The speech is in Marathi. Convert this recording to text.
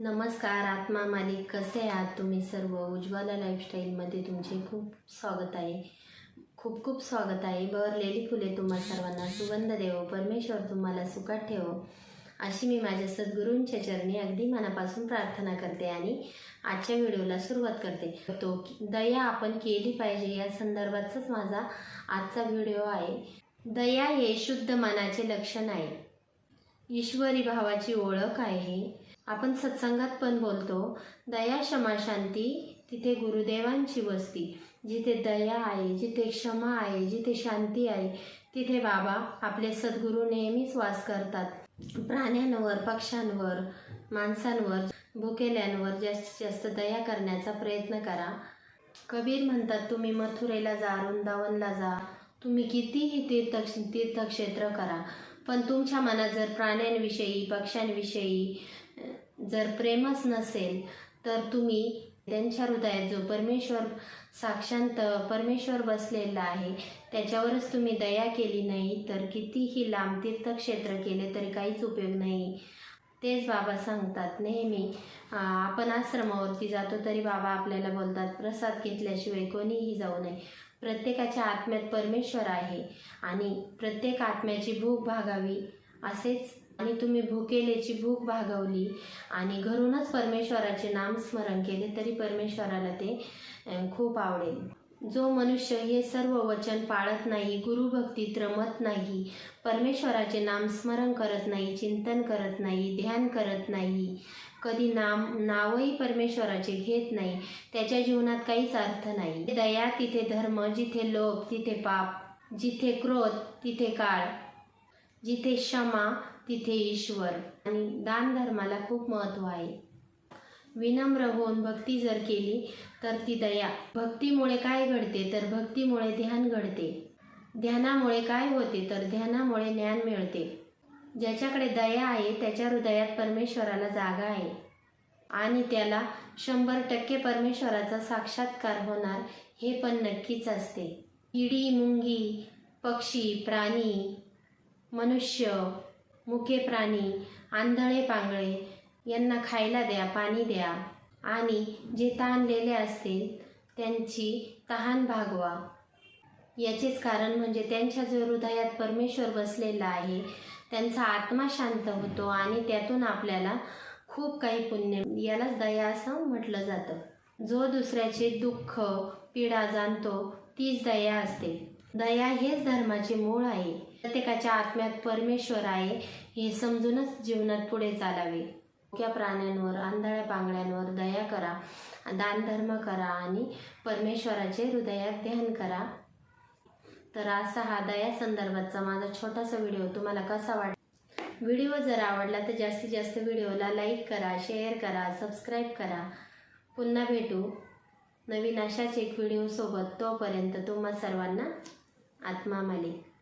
नमस्कार आत्मा मालिक. कसे आहात तुम्ही सर्व? उज्ज्वला लाईफस्टाईलमध्ये तुमचे खूप स्वागत आहे. खूप खूप स्वागत आहे. बहरलेली फुले तुम्हा सर्वांना. सुगंध देवो परमेश्वर तुम्हाला सुखात ठेवो. अशी मी माझ्या सद्गुरूंच्या चरणी अगदी मनापासून प्रार्थना करते आणि आजच्या व्हिडिओला सुरुवात करते. तो दया आपण केली पाहिजे या संदर्भातच माझा आजचा व्हिडिओ आहे. दया हे शुद्ध मनाचे लक्षण आहे. ईश्वरी भावाची ओळख आहे. आपण सत्संगात पण बोलतो दया क्षमा शांती तिथे गुरुदेवांची वस्ती जिथे दया आहे जिथे क्षमा आहे जिथे शांती आहे तिथे बाबा आपले सद्गुरू नेहमीच वास करतात. प्राण्यांवर पक्ष्यांवर माणसांवर भुकेल्यांवर जास्तीत जास्त दया करण्याचा प्रयत्न करा. कबीर म्हणतात तुम्ही मथुरेला जा वृंदावनला जा. तुम्ही कितीही तीर्थ तीर्थक्षेत्र करा. पण तुमच्या मनात जर प्राण्यांविषयी पक्ष्यांविषयी जर प्रेमच नसेल तर तुम्ही त्यांच्या हृदयात जो परमेश्वर साक्षांत परमेश्वर बसलेला आहे त्याच्यावरच तुम्ही दया केली नाही तर कितीही लांब तीर्थक्षेत्र केले तरी काहीच उपयोग नाही. तेच बाबा सांगतात. नेहमी आपण आश्रमावरती जातो तरी बाबा आपल्याला बोलतात प्रसाद घेतल्याशिवाय कोणीही जाऊ नये. प्रत्येकाच्या आत्म्यात परमेश्वर आहे आणि प्रत्येक आत्म्याची भूक भागावी असेच आणि तुम्ही भुकेलेची भूक भागवली आणि घरूनच परमेश्वराचे नामस्मरण केले तरी परमेश्वराला ते खूप आवडेल. जो मनुष्य हे सर्व वचन पाळत नाही गुरुभक्तीत रमत नाही परमेश्वराचे नामस्मरण करत नाही चिंतन करत नाही ध्यान करत नाही कधी नाम नावही परमेश्वराचे घेत नाही त्याच्या जीवनात काहीच अर्थ नाही. दया तिथे धर्म जिथे लोभ तिथे पाप जिथे क्रोध तिथे काळ. जिथे क्षमा तिथे ईश्वर. आणि दान धर्माला खूप महत्त्व आहे. विनम्र होऊन भक्ती जर केली तर ती दया. भक्तीमुळे काय घडते? तर भक्तीमुळे ध्यान घडते. ध्यानामुळे काय होते? तर ध्यानामुळे ज्ञान मिळते. ज्याच्याकडे दया आहे त्याच्या हृदयात परमेश्वराला जागा आहे. आणि त्याला शंभर टक्के परमेश्वराचा साक्षात्कार होणार हे पण नक्कीच असते. किडी मुंगी पक्षी प्राणी मनुष्य मुके प्राणी आंधळे पांगळे यांना खायला द्या पाणी द्या आणि जे ताणलेले असतील त्यांची तहान भागवा. याचेच कारण म्हणजे त्यांच्या जो हृदयात परमेश्वर बसलेला आहे. त्यांचा आत्मा शांत होतो आणि त्यातून आपल्याला खूप काही पुण्य यालाच दया असं म्हटलं जातं. जो दुसऱ्याचे दुःख पीडा जाणतो तीच दया असते. दया हेच धर्माचे मूळ आहे. प्रत्येकाच्या आत्म्यात परमेश्वर आहे हे समजूनच जीवनात पुढे चालावे. मुक्या प्राण्यांवर आंधळ्या बांगड्यांवर दया करा दानधर्म करा आणि परमेश्वराचे हृदयात ध्यान करा. तर असा हा दया संदर्भातचा माझा छोटासा व्हिडिओ तुम्हाला कसा वाट व्हिडिओ जर आवडला तर जास्तीत जास्त व्हिडिओला लाईक करा शेअर करा सबस्क्राईब करा. पुन्हा भेटू नवीन अशाच एक व्हिडिओसोबत. तोपर्यंत तुम्हा सर्वांना आत्मा मालिक.